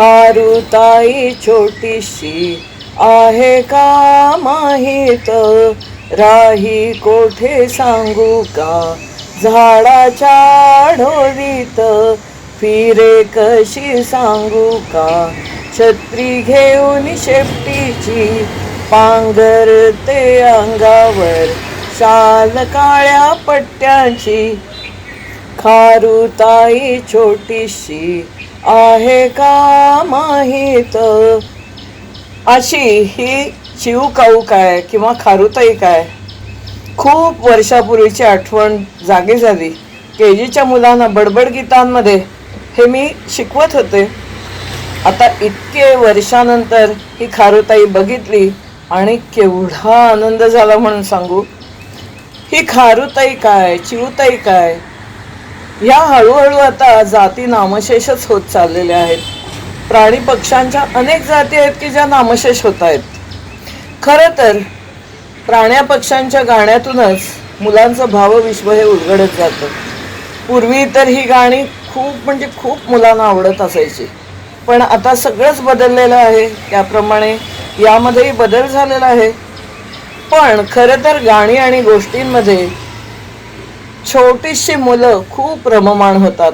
खारुताई छोटीशी आहे का माहीत? राही कोठे सांगू का? झाडाच्या ढोरीत फिरे कशी सांगू का? छत्री घेऊन शेपटीची पांघरते अंगावर शाल काळ्या पट्ट्यांची. खारुताई छोटीशी आहे का माहीत? अशी ही चिवकाऊ काय किंवा खारुताई काय? खूप वर्षापूर्वीची आठवण जागी झाली. के जीच्या मुलांना बडबड गीतांमध्ये हे मी शिकवत होते. आता इतके वर्षानंतर ही खारुताई बघितली आणि केवढा आनंद झाला म्हणून सांगू. ही खारुताई काय चिवताई काय? ह्या हळूहळू आता जाती नामशेषच होत चाललेल्या आहेत. प्राणी पक्ष्यांच्या अनेक जाती आहेत की ज्या नामशेष होत आहेत. खरं तर प्राण्या पक्ष्यांच्या गाण्यातूनच मुलांचं भावविश्व हे उलगडत जातं. पूर्वी तर ही गाणी खूप म्हणजे खूप मुलांना आवडत असायची. पण आता सगळंच बदललेलं आहे. त्याप्रमाणे यामध्येही बदल झालेला आहे. पण खरं तर गाणी आणि गोष्टींमध्ये छोटीशी मुलं खूप रममाण होतात.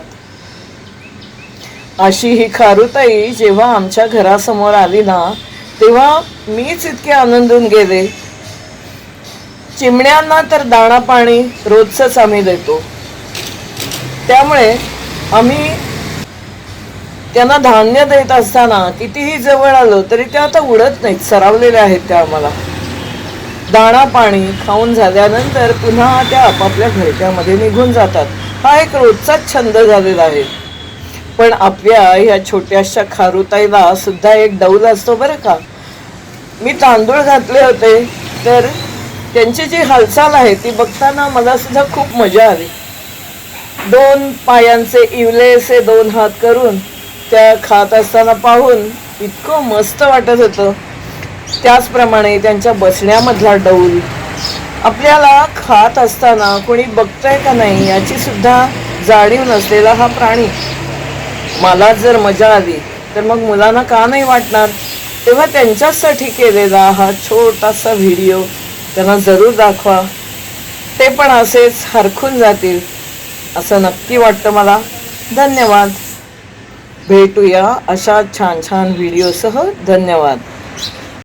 अशी ही खारुताई जेव्हा आमच्या घरासमोर आली ना तेव्हा मीच इतके आनंदून गेले. चिमण्यांना तर दाणा पाणी रोजच आम्ही देतो. त्यामुळे आम्ही त्यांना धान्य देत असताना कितीही जवळ आलो तरी त्या आता उडत नाहीत सरावलेल्या आहेत त्या आम्हाला. दाणा पाणी खाऊन झाल्यानंतर पुन्हा त्या आपापल्या घरट्यामध्ये निघून जातात. हा एक रोजचाच छंद झालेला आहे. पण आपल्या ह्या छोट्याशा खारुताईला सुद्धा एक डौल असतो बरं का. मी तांदूळ घातले होते तर त्यांची जी हालचाल आहे ती बघताना मला सुद्धा खूप मजा आली. दोन पायांचे इवलेसे दोन हात करून त्या खात असताना पाहून इतकं मस्त वाटत होतं. त्याचप्रमाणे त्यांच्या बसण्यामधला डौल. आपल्याला खात असताना कोणी बघतंय का नाही याची सुद्धा जाणीव नसलेला हा प्राणी. मला जर मजा आली तर मग मुलांना का नाही वाटणार? तेव्हा त्यांच्यासाठी केलेला हा छोटासा व्हिडिओ त्यांना जरूर दाखवा. ते पण असेच हरखून जातील असं नक्की वाटतं मला. धन्यवाद. भेटूया अशा छान छान व्हिडिओसह. धन्यवाद.